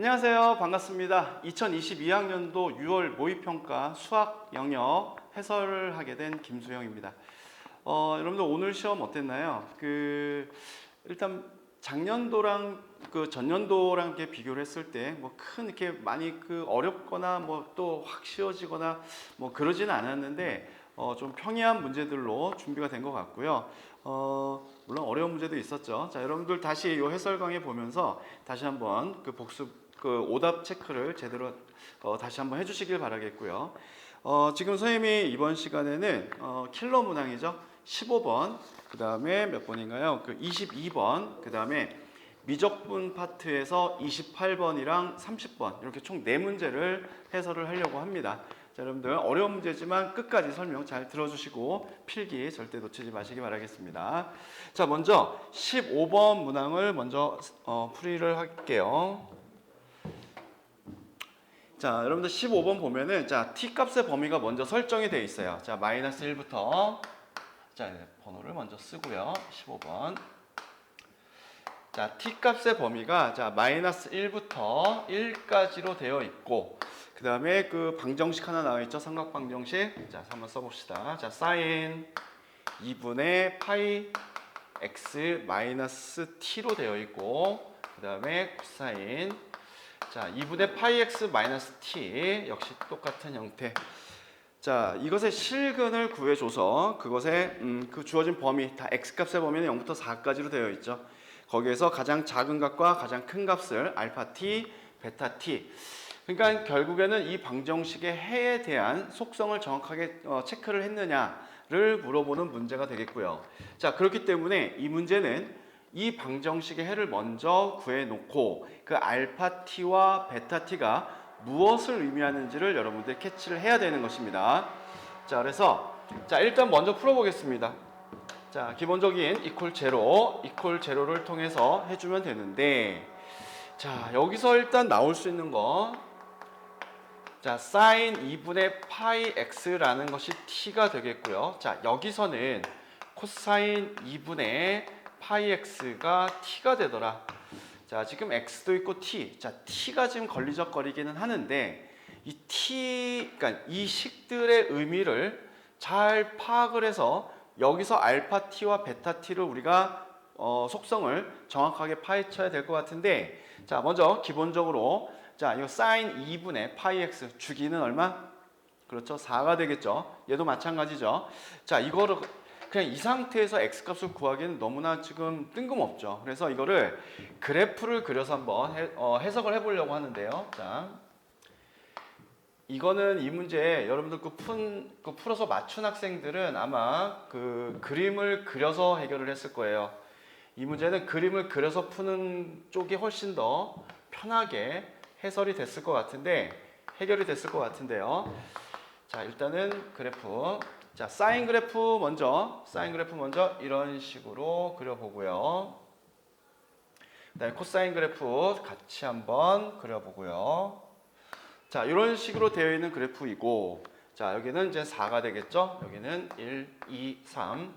안녕하세요. 반갑습니다. 2022학년도 6월 모의평가 수학 영역 해설을 하게 된 김수영입니다. 어, 여러분들 오늘 시험 어땠나요? 그 일단 작년도랑 그 전년도랑 이렇게 비교를 했을 때 뭐 큰 이렇게 많이 그 어렵거나 뭐 또 확 쉬워지거나 뭐 그러지는 않았는데 어, 좀 평이한 문제들로 준비가 된 것 같고요. 어, 물론 어려운 문제도 있었죠. 자, 여러분들 다시 이 해설 강의 보면서 다시 한번 그 복습 그 오답 체크를 제대로 어, 다시 한번 해주시길 바라겠고요. 어, 지금 선생님이 이번 시간에는 어, 킬러 문항이죠. 15번, 그 다음에 몇 번인가요? 그 22번, 그 다음에 미적분 파트에서 28번이랑 30번 이렇게 총네 문제를 해설을 하려고 합니다. 자, 여러분들 어려운 문제지만 끝까지 설명 잘 들어주시고 필기 절대 놓치지 마시기 바라겠습니다. 자, 먼저 15번 문항을 먼저 어, 풀이를 할게요. 자, 여러분들 15번 보면은 자, t 값의 범위가 먼저 설정이 되어 있어요. 자, 마이너스 1부터 자, 번호를 먼저 쓰고요. 15번. 자, t 값의 범위가 자, 마이너스 1부터 1까지로 되어 있고 그 다음에 그 방정식 하나 나와 있죠. 삼각 방정식. 자, 한번 써 봅시다. 자, 사인 2분의 파이 x 마이너스 t로 되어 있고 그 다음에 코사인 자 2분의 파이 x 마이너스 t 역시 똑같은 형태. 자 이것의 실근을 구해줘서 그것의 음, 그 주어진 범위 다 x 값의 범위는 0부터 4까지로 되어 있죠. 거기에서 가장 작은 값과 가장 큰 값을 알파 t, 베타 t. 그러니까 결국에는 이 방정식의 해에 대한 속성을 정확하게 어, 체크를 했느냐를 물어보는 문제가 되겠고요. 자 그렇기 때문에 이 문제는 이 방정식의 해를 먼저 구해놓고 그 알파 t와 베타 t가 무엇을 의미하는지를 여러분들 캐치를 해야 되는 것입니다. 자 그래서 자 일단 먼저 풀어보겠습니다. 자 기본적인 이퀄 제로, 이퀄 제로를 통해서 해주면 되는데 자 여기서 일단 나올 수 있는 거 자, 사인 2분의 파이 x라는 것이 t가 되겠고요. 자, 여기서는 코사인 2분의 파이 x가 t가 되더라. 자, 지금 x도 있고 t. 자, t가 지금 걸리적거리기는 하는데 이 t, 그러니까 이 식들의 의미를 잘 파악을 해서 여기서 알파 t와 베타 t를 우리가 어, 속성을 정확하게 파헤쳐야 될 것 같은데 자, 먼저 기본적으로 자, 이거 사인 2분의 파이 x 주기는 얼마? 그렇죠. 4가 되겠죠. 얘도 마찬가지죠. 자, 이거를 그냥 이 상태에서 x 값을 구하기는 너무나 지금 뜬금없죠. 그래서 이거를 그래프를 그려서 한번 해, 어, 해석을 해보려고 하는데요. 자, 이거는 이 문제 여러분들 그, 푼, 그 풀어서 맞춘 학생들은 아마 그 그림을 그려서 해결을 했을 거예요. 이 문제는 그림을 그려서 푸는 쪽이 훨씬 더 편하게 해설이 됐을 것 같은데 해결이 됐을 것 같은데요. 자 일단은 그래프 자 사인 그래프 먼저 사인 그래프 먼저 이런 식으로 그려보고요. 그다음에 코사인 그래프 같이 한번 그려보고요. 자 이런 식으로 되어 있는 그래프이고 자 여기는 이제 4가 되겠죠. 여기는 1, 2, 3.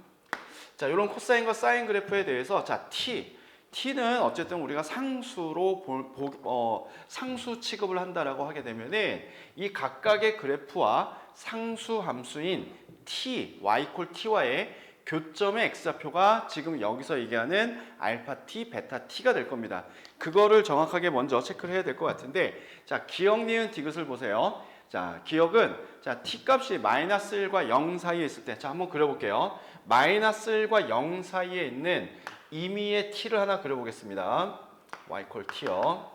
자 이런 코사인과 사인 그래프에 대해서 자 t t는 어쨌든 우리가 상수로 볼, 보, 어, 상수 취급을 한다라고 하게 되면은 이 각각의 그래프와 상수 함수인 t, y 콜 t와의 교점의 x좌표가 지금 여기서 얘기하는 알파 t, 베타 t가 될 겁니다. 그거를 정확하게 먼저 체크를 해야 될 것 같은데 자 기억 니은 디귿을 보세요. 자 기억은 자 t 값이 마이너스 1과 0 사이에 있을 때 자 한번 그려볼게요. 마이너스 1과 0 사이에 있는 임의의 t를 하나 그려보겠습니다. y 콜 t요.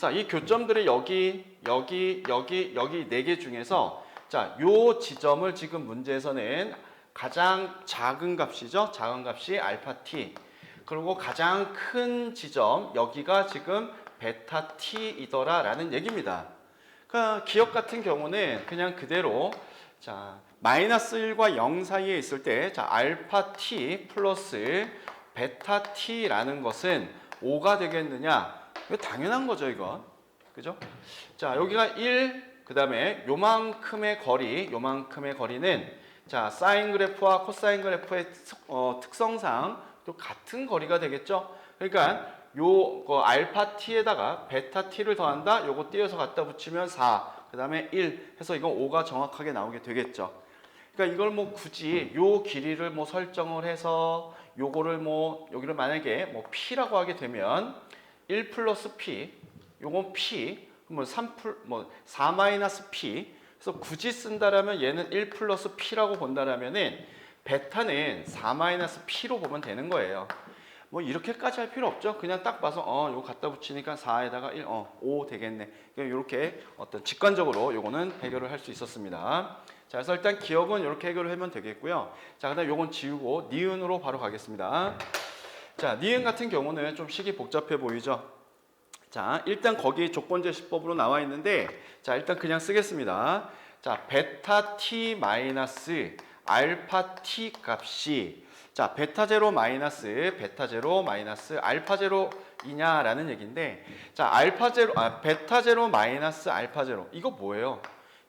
자, 이 교점들이 여기, 여기, 여기, 여기 네 개 중에서 자, 요 지점을 지금 문제에서는 가장 작은 값이죠. 작은 값이 알파 t. 그리고 가장 큰 지점 여기가 지금 베타 t이더라라는 얘기입니다. 그러니까 기억 같은 경우는 그냥 그대로 자 마이너스 1과 0 사이에 있을 때 자 알파 t 플러스 베타 t라는 것은 5가 되겠느냐? 당연한 거죠, 이건. 그죠? 자, 여기가 1, 그 다음에 요만큼의 거리, 요만큼의 거리는 자, 사인 그래프와 코사인 그래프의 특- 어, 특성상 또 같은 거리가 되겠죠? 그러니까 요그 알파 t에다가 베타 t를 더한다. 요거 띄어서 갖다 붙이면 4. 그다음에 1 해서 이건 5가 정확하게 나오게 되겠죠. 그러니까 이걸 뭐 굳이 요 길이를 뭐 설정을 해서 요거를 뭐 여기를 만약에 뭐 p라고 하게 되면 1 플러스 p 요건 p 뭐3뭐4 마이너스 p 그래서 굳이 쓴다라면 얘는 1 플러스 p라고 본다라면은 베타는 4 마이너스 p로 보면 되는 거예요. 뭐 이렇게까지 할 필요 없죠. 그냥 딱 봐서 어 요거 갖다 붙이니까 4에다가 1, 어, 5 되겠네. 이렇게 어떤 직관적으로 요거는 해결을 할 수 있었습니다. 자, 그래서 일단 기억은 이렇게 해결을 하면 되겠고요. 자, 그다음 요건 지우고 니은으로 바로 가겠습니다. 자, 니은 같은 경우는 좀 식이 복잡해 보이죠. 자, 일단 거기 조건제시법으로 나와 있는데, 자, 일단 그냥 쓰겠습니다. 자, 베타 t 마이너스 알파 t 값이 자, 베타 제로 마이너스 베타 제로 마이너스 알파 제로이냐라는 얘기인데, 자, 알파 제로 아 베타 제로 마이너스 알파 제로 이거 뭐예요?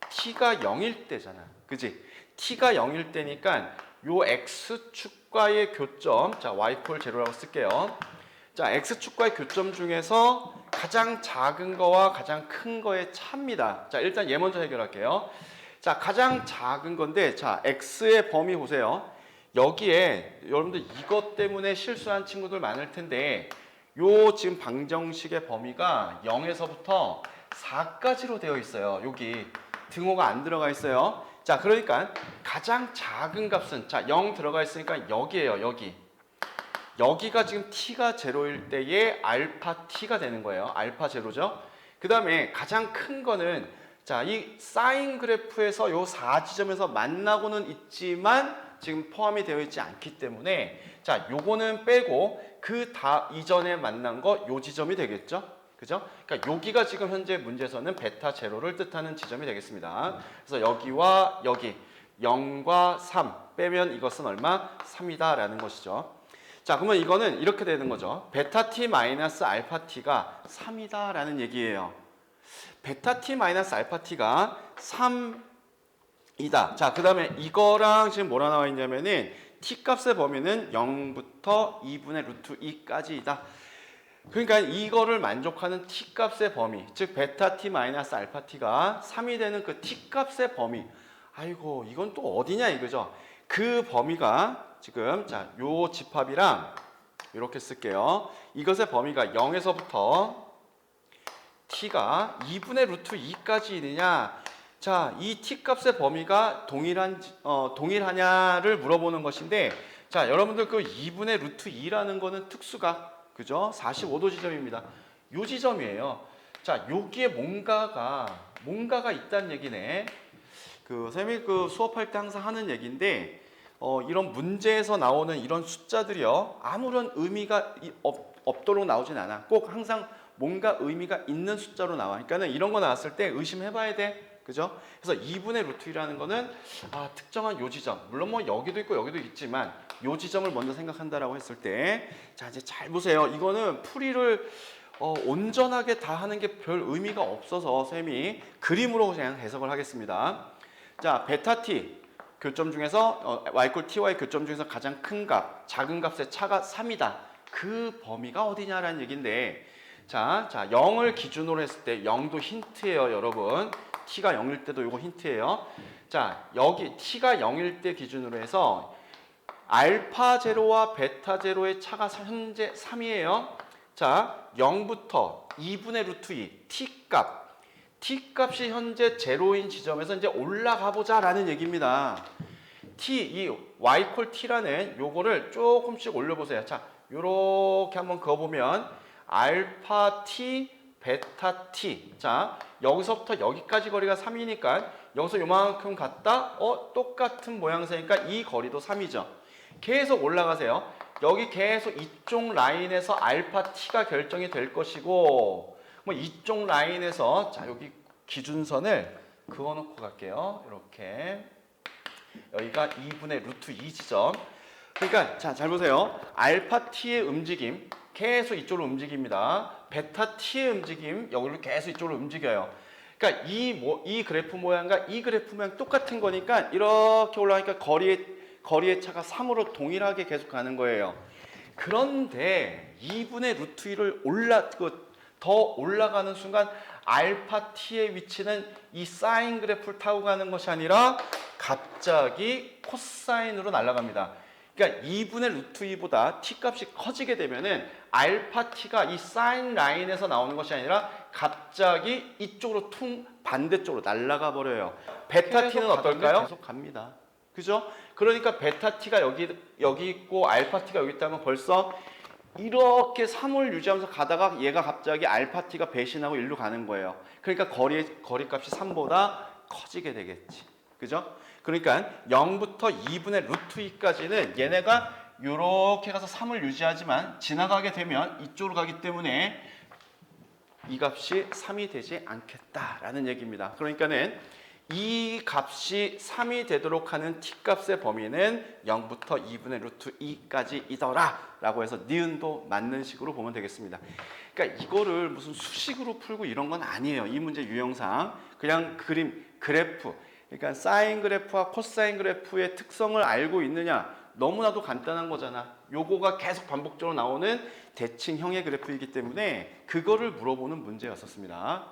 t가 0일 때잖아. 그지? t가 0일 때니까 요 x축 과의 교점, 자, y콜 제로라고 쓸게요. 자, x축과의 교점 중에서 가장 작은 거와 가장 큰 거의 차입니다. 자, 일단 얘 먼저 해결할게요. 자, 가장 작은 건데, 자, x의 범위 보세요. 여기에 여러분들 이것 때문에 실수한 친구들 많을 텐데, 요 지금 방정식의 범위가 0에서부터 4까지로 되어 있어요. 여기 등호가 안 들어가 있어요. 자, 그러니까 가장 작은 값은 자, 0 들어가 있으니까 여기에요. 여기. 여기가 지금 t가 제로일 때의 알파 t가 되는 거예요. 알파 제로죠. 그 다음에 가장 큰 거는 자, 이 사인 그래프에서 요 4지점에서 만나고는 있지만 지금 포함이 되어 있지 않기 때문에 자, 요거는 빼고 그 다 이전에 만난 거 요 지점이 되겠죠. 그죠? 그러니까 여기가 지금 현재 문제에서는 베타 제로를 뜻하는 지점이 되겠습니다. 그래서 여기와 여기 0과 3 빼면 이것은 얼마? 3이다라는 것이죠. 자, 그러면 이거는 이렇게 되는 거죠. 베타 t 마이너스 알파 t가 3이다라는 얘기예요. 베타 t 마이너스 알파 t가 3이다. 자, 그다음에 이거랑 지금 뭐라 나와 있냐면은 t 값의 범위는 0부터 2분의 루트 2까지이다. 그러니까 이거를 만족하는 t 값의 범위, 즉 베타 t 마이너스 알파 t가 3이 되는 그 t 값의 범위. 아이고, 이건 또 어디냐 이거죠. 그 범위가 지금 자, 요 집합이랑 이렇게 쓸게요. 이것의 범위가 0에서부터 t가 2분의 루트 2까지 있느냐? 자, 이 t 값의 범위가 동일한 어, 동일하냐를 물어보는 것인데, 자, 여러분들 그 2분의 루트 2라는 거는 특수각, 그죠? 45도 지점입니다. 요 지점이에요. 자, 여기에 뭔가가 뭔가가 있다는 얘기네. 그 쌤이 그 수업할 때 항상 하는 얘기인데, 어, 이런 문제에서 나오는 이런 숫자들이요 아무런 의미가 이- 없, 없도록 나오진 않아. 꼭 항상 뭔가 의미가 있는 숫자로 나와. 그러니까는 이런 거 나왔을 때 의심해 봐야 돼. 그죠? 그래서 2분의 루트 2라는 거는 아, 특정한 요 지점. 물론 뭐 여기도 있고 여기도 있지만 요 지점을 먼저 생각한다라고 했을 때 자, 이제 잘 보세요. 이거는 풀이를 어, 온전하게 다 하는 게 별 의미가 없어서 쌤이 그림으로 그냥 해석을 하겠습니다. 자, 베타 t 교점 중에서 어, y꼴 ty의 교점 중에서 가장 큰 값, 작은 값의 차가 3이다. 그 범위가 어디냐라는 얘기인데 자, 자, 0을 기준으로 했을 때 0도 힌트예요, 여러분. t가 0일 때도 이거 힌트예요. 자, 여기 t가 0일 때 기준으로 해서 알파 제로와 베타 제로의 차가 현재 3이에요. 자, 0부터 2분의 루트 2 t 값. t 값이 현재 제로인 지점에서 이제 올라가 보자라는 얘기입니다. t 이 y 콜 t라는 요거를 조금씩 올려 보세요. 자, 요렇게 한번 그어 보면 알파 t 베타 t. 자, 여기서부터 여기까지 거리가 3이니까 여기서 요만큼 갔다 어 똑같은 모양새니까 이 거리도 3이죠. 계속 올라가세요. 여기 계속 이쪽 라인에서 알파 t가 결정이 될 것이고 뭐 이쪽 라인에서 자 여기 기준선을 그어놓고 갈게요. 이렇게 여기가 2분의 루트 2 지점. 그러니까 자 잘 보세요. 알파 t의 움직임 계속 이쪽으로 움직입니다. 베타 t의 움직임 여기로 계속 이쪽으로 움직여요. 그러니까 이, 모, 이 그래프 모양과 이 그래프 모양 똑같은 거니까 이렇게 올라가니까 거리의 거리의 차가 3으로 동일하게 계속 가는 거예요. 그런데 2분의 루트 1을 올라 그더 올라가는 순간 알파 t의 위치는 이 사인 그래프를 타고 가는 것이 아니라 갑자기 코사인으로 날아갑니다. 그러니까 2분의 루트 2보다 t 값이 커지게 되면은 알파 t가 이 사인 라인에서 나오는 것이 아니라 갑자기 이쪽으로 퉁 반대쪽으로 날아가 버려요. 베타 t는 어떨까요? 계속 갑니다. 그죠? 그러니까 베타 t가 여기 여기 있고 알파 t가 여기 있다면 벌써 이렇게 3을 유지하면서 가다가 얘가 갑자기 알파 t가 배신하고 일로 가는 거예요. 그러니까 거리 거리 값이 3보다 커지게 되겠지. 그죠? 그러니까 0부터 2분의 루트 2까지는 얘네가 이렇게 가서 3을 유지하지만 지나가게 되면 이쪽으로 가기 때문에 이 값이 3이 되지 않겠다라는 얘기입니다. 그러니까는 이 값이 3이 되도록 하는 t 값의 범위는 0부터 2분의 루트 2까지이더라 라고 해서 니은도 맞는 식으로 보면 되겠습니다. 그러니까 이거를 무슨 수식으로 풀고 이런 건 아니에요. 이 문제 유형상 그냥 그림, 그래프 그러니까 사인 그래프와 코사인 그래프의 특성을 알고 있느냐 너무나도 간단한 거잖아. 요거가 계속 반복적으로 나오는 대칭형의 그래프이기 때문에 그거를 물어보는 문제였었습니다.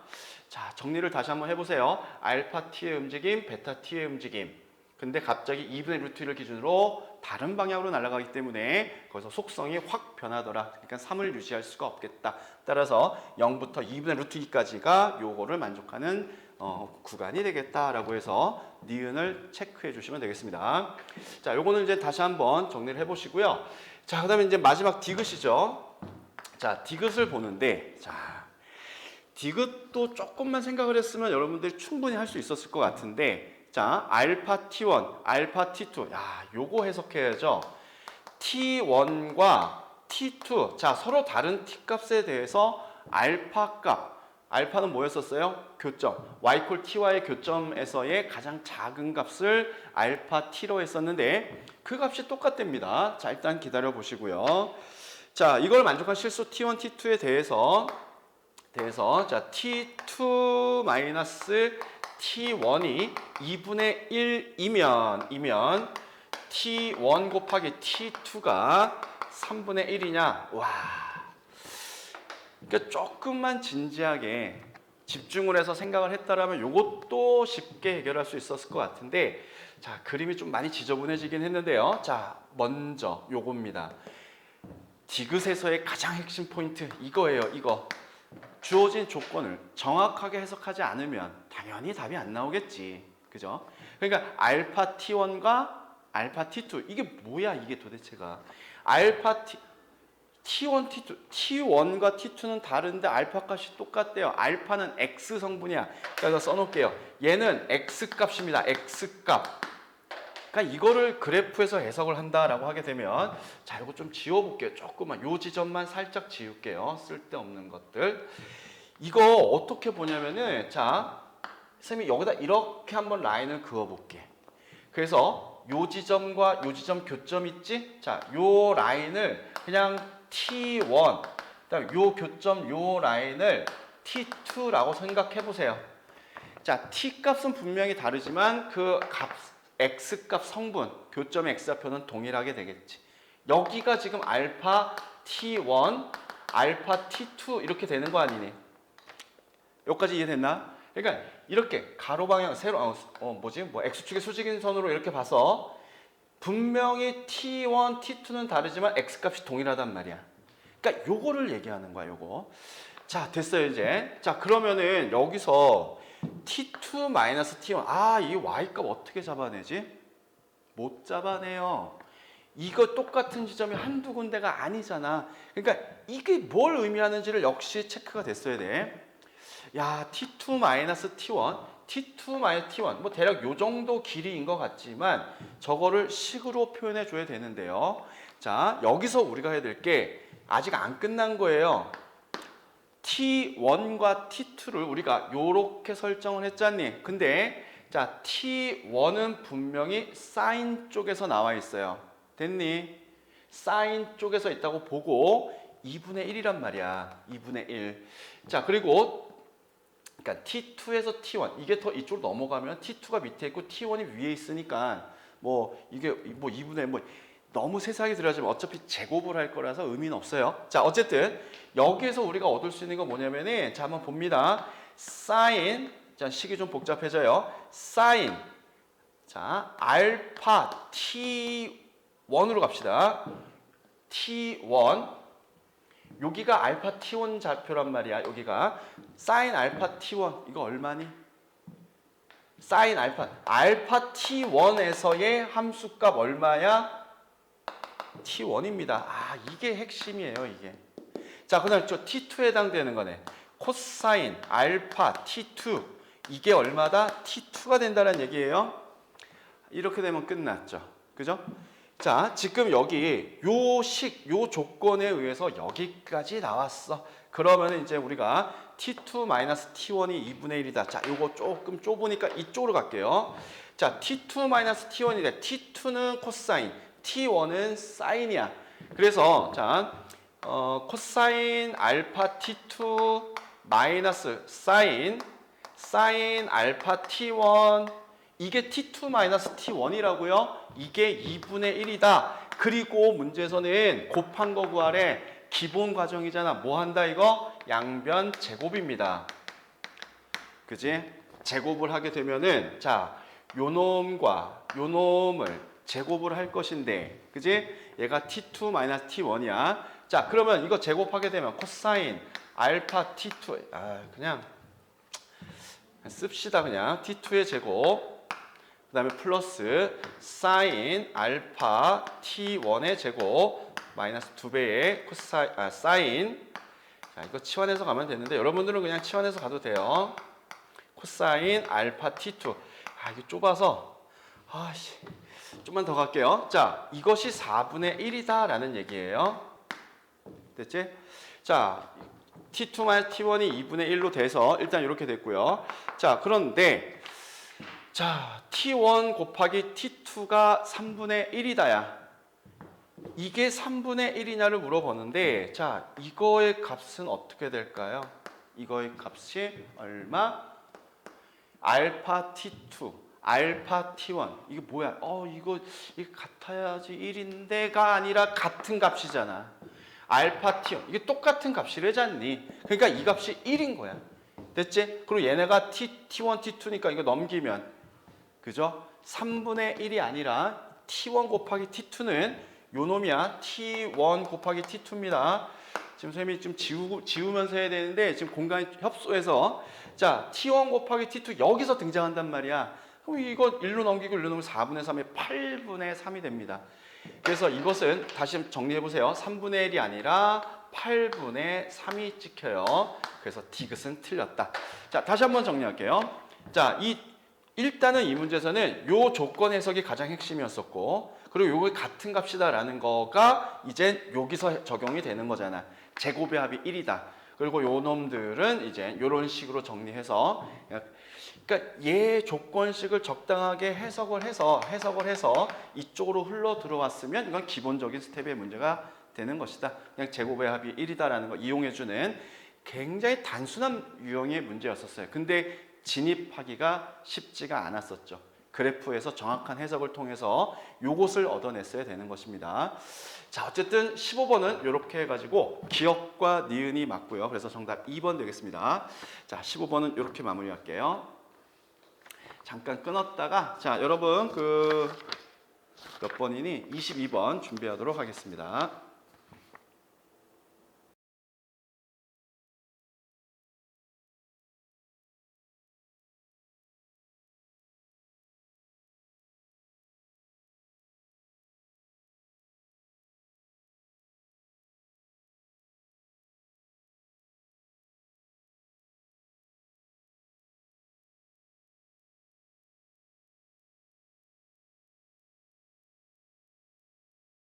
자, 정리를 다시 한번 해보세요. 알파 t의 움직임, 베타 t의 움직임. 근데 갑자기 2분의 루트 1을 기준으로 다른 방향으로 날아가기 때문에 거기서 속성이 확 변하더라. 그러니까 3을 유지할 수가 없겠다. 따라서 0부터 2분의 루트 2까지가 요거를 만족하는 어, 구간이 되겠다라고 해서 니은을 체크해 주시면 되겠습니다. 자, 요거는 이제 다시 한번 정리를 해 보시고요. 자, 그다음에 이제 마지막 디귿이죠. 자, 디귿을 보는데 자, 디귿도 조금만 생각을 했으면 여러분들 충분히 할 수 있었을 것 같은데 자, 알파 T1, 알파 T2. 야, 요거 해석해야죠. T1과 T2. 자, 서로 다른 T 값에 대해서 알파 값. 알파는 뭐였었어요? 교점. y콜 t와의 교점에서의 가장 작은 값을 알파 t로 했었는데 그 값이 똑같답니다. 자, 일단 기다려 보시고요. 자, 이걸 만족한 실수 t1, t2에 대해서 대해서 자, t2 마이너스 t1이 2분의 1이면 이면 t1 곱하기 t2가 3분의 1이냐? 와. 그러니까 조금만 진지하게 집중을 해서 생각을 했다라면 이것도 쉽게 해결할 수 있었을 것 같은데 자 그림이 좀 많이 지저분해지긴 했는데요. 자 먼저 요겁니다. 디귿에서의 가장 핵심 포인트 이거예요. 이거 주어진 조건을 정확하게 해석하지 않으면 당연히 답이 안 나오겠지. 그죠? 그러니까 알파 t1과 알파 t2 이게 뭐야 이게 도대체가 알파 t T1, T2, T1과 T2는 다른데 알파 값이 똑같대요. 알파는 X 성분이야. 그래서 써놓을게요. 얘는 X 값입니다. X 값. 그러니까 이거를 그래프에서 해석을 한다라고 하게 되면 자 이거 좀 지워볼게요. 조금만 요 지점만 살짝 지울게요. 쓸데없는 것들. 이거 어떻게 보냐면은 자 선생님이 여기다 이렇게 한번 라인을 그어볼게. 그래서 요 지점과 요 지점 교점 있지? 자, 요 라인을 그냥 T1, 그다음 요 교점 요 라인을 T2라고 생각해 보세요. 자, T 값은 분명히 다르지만 그 값, X 값 성분, 교점의 X좌표는 동일하게 되겠지. 여기가 지금 알파 T1, 알파 T2 이렇게 되는 거 아니니? 여기까지 이해됐나? 그러니까 이렇게 가로 방향 세로 어, 어 뭐지? 뭐 X축의 수직인 선으로 이렇게 봐서 분명히 T1, T2는 다르지만 X 값이 동일하단 말이야. 그러니까 요거를 얘기하는 거야, 요거. 자, 됐어요, 이제. 자, 그러면은 여기서 T2 마이너스 T1. 아, 이 Y 값 어떻게 잡아내지? 못 잡아내요. 이거 똑같은 지점이 한두 군데가 아니잖아. 그러니까 이게 뭘 의미하는지를 역시 체크가 됐어야 돼. 야, T2 마이너스 T1. T2 마이너스 T1 뭐 대략 요 정도 길이인 것 같지만 저거를 식으로 표현해 줘야 되는데요. 자 여기서 우리가 해야 될 게 아직 안 끝난 거예요. T1과 T2를 우리가 요렇게 설정을 했잖니. 근데 자 T1은 분명히 사인 쪽에서 나와 있어요. 됐니? 사인 쪽에서 있다고 보고 2분의 1이란 말이야. 2분의 1. 자 그리고 그러니까 T2에서 T1 이게 더 이쪽으로 넘어가면 T2가 밑에 있고 T1이 위에 있으니까 뭐 이게 뭐 2분의 뭐 너무 세세하게 들어가지면 어차피 제곱을 할 거라서 의미는 없어요. 자, 어쨌든 여기에서 우리가 얻을 수 있는 건 뭐냐면은 자, 한번 봅니다. 사인 자, 식이 좀 복잡해져요. 사인 자, 알파 t1으로 갑시다. t1 여기가 알파 t1 좌표란 말이야. 여기가 사인 알파 t1 이거 얼마니? 사인 알파 알파 t1에서의 함수값 얼마야? T1입니다. 아, 이게 핵심이에요, 이게. 자, 그다음 저 t2에 해당되는 거네. 코사인 알파 t2 이게 얼마다? t2가 된다는 얘기예요. 이렇게 되면 끝났죠. 그죠? 자, 지금 여기 요 식, 요 조건에 의해서 여기까지 나왔어. 그러면 이제 우리가 t2 t1이 2분의 1이다. 자, 요거 조금 좁으니까 이쪽으로 갈게요. 자, t2 t1이래. t2는 코사인, t1은 사인이야. 그래서 자, 어, 코사인 알파 t2 마이너스 사인 사인 알파 t1 이게 t2 마이너스 t1이라고요. 이게 2분의 1이다. 그리고 문제에서는 곱한 거 구하래. 기본 과정이잖아. 뭐 한다 이거? 양변 제곱입니다. 그지? 제곱을 하게 되면은 자, 요 놈과 요 놈을 제곱을 할 것인데. 그지? 얘가 t2 마이너스 t1이야. 자, 그러면 이거 제곱하게 되면 코사인 알파 t2 아, 그냥 씁시다 그냥 t2의 제곱 그 다음에 플러스 사인 알파 t1의 제곱 마이너스 2배의 코사 아, 사인 자 이거 치환해서 가면 되는데 여러분들은 그냥 치환해서 가도 돼요 코사인 알파 t2 아 이게 좁아서 아씨 좀만 더 갈게요 자 이것이 4분의 1이다 라는 얘기예요 됐지? 자 t2 t1이 2분의 1로 돼서 일단 이렇게 됐고요. 자, 그런데 자, t1 곱하기 t2가 3분의 1이다야. 이게 3분의 1이냐를 물어보는데 자, 이거의 값은 어떻게 될까요? 이거의 값이 얼마? 알파 t2 알파 t1 이게 뭐야? 어 이거 이게 같아야지 1인데가 아니라 같은 값이잖아. 알파 t 이게 똑같은 값이래잖니. 그러니까 이 값이 1인 거야. 됐지? 그리고 얘네가 t, t1, t2니까 이거 넘기면 그죠? 3분의 1이 아니라 t1 곱하기 t2는 요 놈이야. t1 곱하기 t2입니다. 지금 선생님이 좀 지우, 지우면서 해야 되는데 지금 공간이 협소해서 자 t1 곱하기 t2 여기서 등장한단 말이야. 이거 1로 넘기고 1로 넘기면 4분의 3에 8분의 3이 됩니다. 그래서 이것은 다시 정리해 보세요. 3분의 1이 아니라 8분의 3이 찍혀요. 그래서 디귿은 틀렸다. 자, 다시 한번 정리할게요. 자, 이 일단은 이 문제에서는 요 조건 해석이 가장 핵심이었었고 그리고 요게 같은 값이다라는 거가 이제 여기서 적용이 되는 거잖아. 제곱의 합이 1이다. 그리고 요 놈들은 이제 요런 식으로 정리해서 그러니까 얘 조건식을 적당하게 해석을 해서 해석을 해서 이쪽으로 흘러 들어왔으면 이건 기본적인 스텝의 문제가 되는 것이다. 그냥 제곱의 합이 1이다라는 거 이용해 주는 굉장히 단순한 유형의 문제였었어요. 근데 진입하기가 쉽지가 않았었죠. 그래프에서 정확한 해석을 통해서 요것을 얻어냈어야 되는 것입니다. 자, 어쨌든 15번은 이렇게 해가지고 기억과 니은이 맞고요. 그래서 정답 2번 되겠습니다. 자, 15번은 이렇게 마무리할게요. 잠깐 끊었다가 자 여러분 그 몇 번이니 22번 준비하도록 하겠습니다.